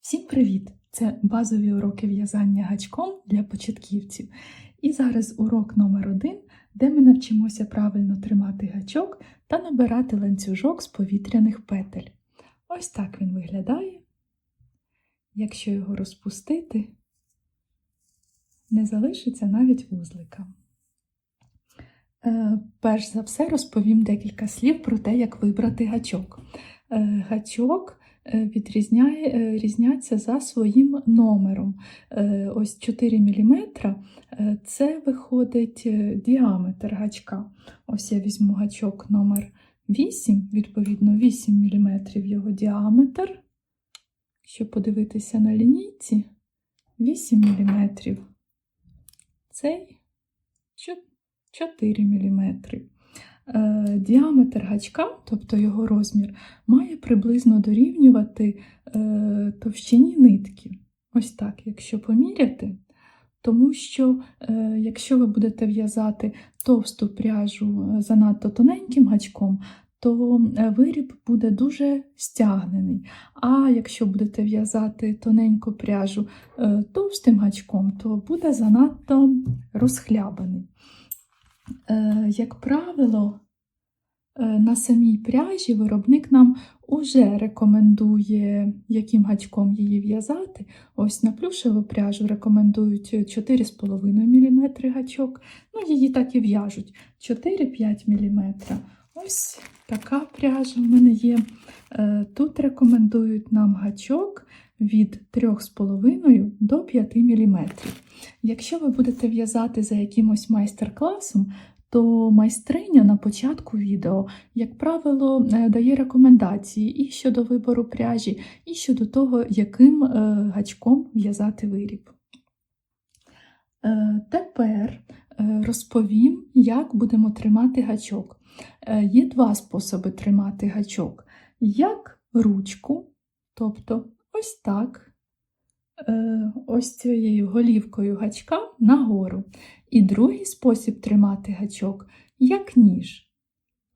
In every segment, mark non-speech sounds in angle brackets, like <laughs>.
Всім привіт! Це базові уроки в'язання гачком для початківців. І зараз урок номер один, де ми навчимося правильно тримати гачок та набирати ланцюжок з повітряних петель. Ось так він виглядає. Якщо його розпустити, не залишиться навіть вузлика. Е, Перш за все розповім декілька слів про те, як вибрати гачок. Е, Гачок відрізняє, е, різняться за своїм номером. Е, Ось 4 мм це виходить е, діаметр гачка. Ось я візьму гачок номер 8, відповідно, 8 мм його діаметр. Щоб подивитися на лінійці, 8 мм. Цей 4 мм. Е, Діаметр гачка, тобто його розмір, має приблизно дорівнювати е, товщині нитки. Ось так, якщо поміряти. Тому що, е, якщо ви будете в'язати товсту пряжу занадто тоненьким гачком, то виріб буде дуже стягнений. А якщо будете в'язати тоненьку пряжу товстим гачком, то буде занадто розхлябаний. Е, Як правило, е, на самій пряжі виробник нам уже рекомендує, яким гачком її в'язати. Ось на плюшеву пряжу рекомендують 4,5 мм гачок. Ну, її так і в'яжуть 4-5 мм. Ось така пряжа в мене є. Е, Тут рекомендують нам гачок від 3,5 до 5 мм. Якщо ви будете в'язати за якимось майстер-класом, то майстриня на початку відео, як правило, е, дає рекомендації і щодо вибору пряжі, і щодо того, яким е, гачком в'язати виріб. Е, Тепер розповім, як будемо тримати гачок. Є два способи тримати гачок: як ручку, тобто ось так, ось цією голівкою гачка нагору. І другий спосіб тримати гачок як ніж.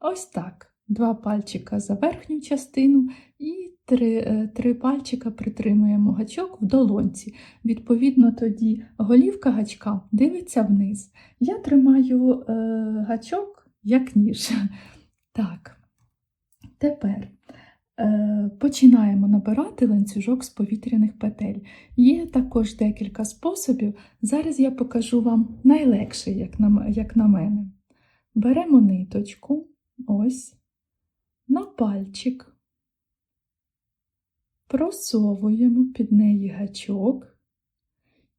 Ось так. Два пальчика за верхню частину і три, е, три пальчика притримуємо гачок в долонці. Відповідно, тоді голівка гачка дивиться вниз. Я тримаю е, гачок як ніж. <laughs> Так. Тепер е, починаємо набирати ланцюжок з повітряних петель. Є також декілька способів. Зараз я покажу вам найлегший, як на, як на мене. Беремо ниточку, ось, на пальчик, просовуємо під неї гачок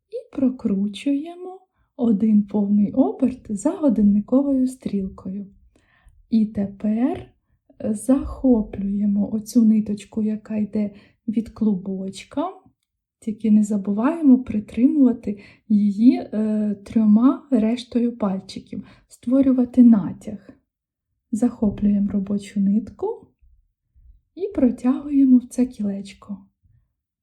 і прокручуємо один повний оберт за годинниковою стрілкою. І тепер захоплюємо оцю ниточку, яка йде від клубочка, тільки не забуваємо притримувати її е, трьома рештою пальчиків, створювати натяг. Захоплюємо робочу нитку і протягуємо в це кілечко.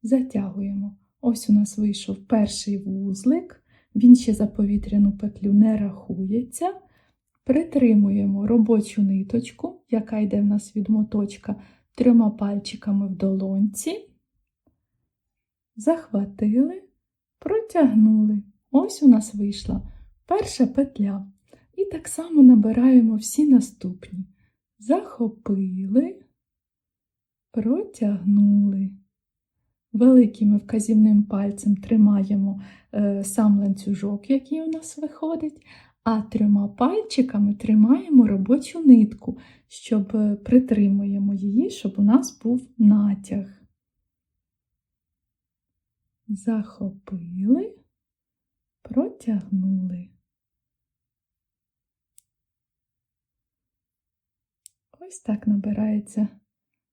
Затягуємо. Ось у нас вийшов перший вузлик, він ще за повітряну петлю не рахується. Притримуємо робочу ниточку, яка йде в нас від моточка, трьома пальчиками в долонці. Захватили, протягнули. Ось у нас вийшла перша петля. І так само набираємо всі наступні. Захопили, протягнули. Великим вказівним пальцем тримаємо е, сам ланцюжок, який у нас виходить, а трьома пальчиками тримаємо робочу нитку, щоб е, притримуємо її, щоб у нас був натяг. Захопили, протягнули. Ось так набирається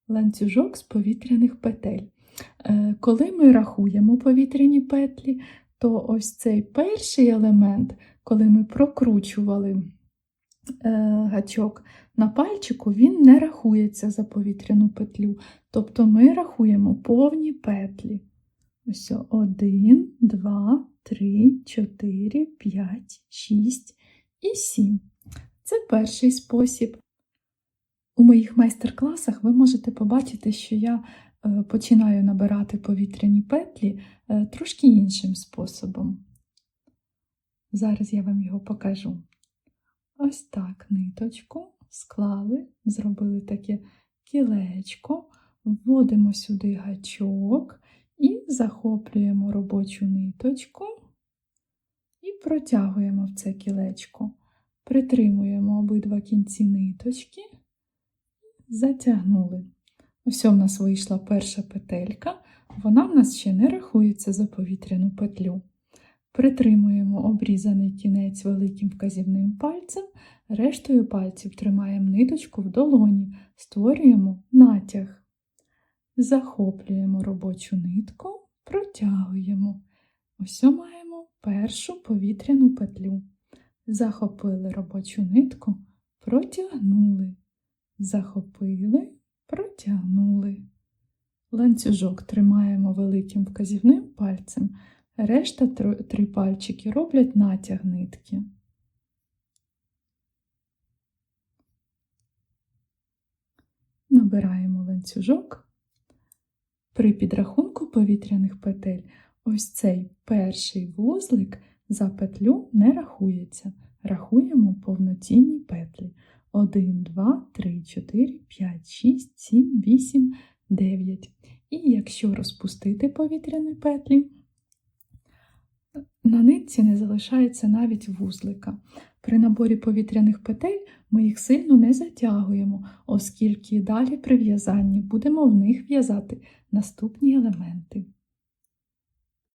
ланцюжок з повітряних петель. Е, Коли ми рахуємо повітряні петлі, то ось цей перший елемент, коли ми прокручували е, гачок на пальчику, він не рахується за повітряну петлю. Тобто ми рахуємо повні петлі. Ось 1, 2, 3, 4, 5, 6 і 7. Це перший спосіб. У моїх майстер-класах ви можете побачити, що я починаю набирати повітряні петлі е, трошки іншим способом. Зараз я вам його покажу. Ось так ниточку склали, зробили таке кілечко, вводимо сюди гачок і захоплюємо робочу ниточку і протягуємо в це кілечко. Притримуємо обидва кінці ниточки, затягнули. Ось у нас вийшла перша петелька, вона в нас ще не рахується за повітряну петлю. Притримуємо обрізаний кінець великим вказівним пальцем, рештою пальців тримаємо ниточку в долоні, створюємо натяг. Захоплюємо робочу нитку, протягуємо. Ось маємо першу повітряну петлю. Захопили робочу нитку, протягнули. Захопили, протягнули. Ланцюжок тримаємо великим вказівним пальцем. Решта три пальчики роблять натяг нитки. Набираємо ланцюжок. При підрахунку повітряних петель ось цей перший вузлик за петлю не рахується. Рахуємо повноцінні петлі. 1, 2, 3, 4, 5, 6, 7, 8, 9. І якщо розпустити повітряні петлі, на нитці не залишається навіть вузлика. При наборі повітряних петель ми їх сильно не затягуємо, оскільки далі при в'язанні будемо в них в'язати наступні елементи.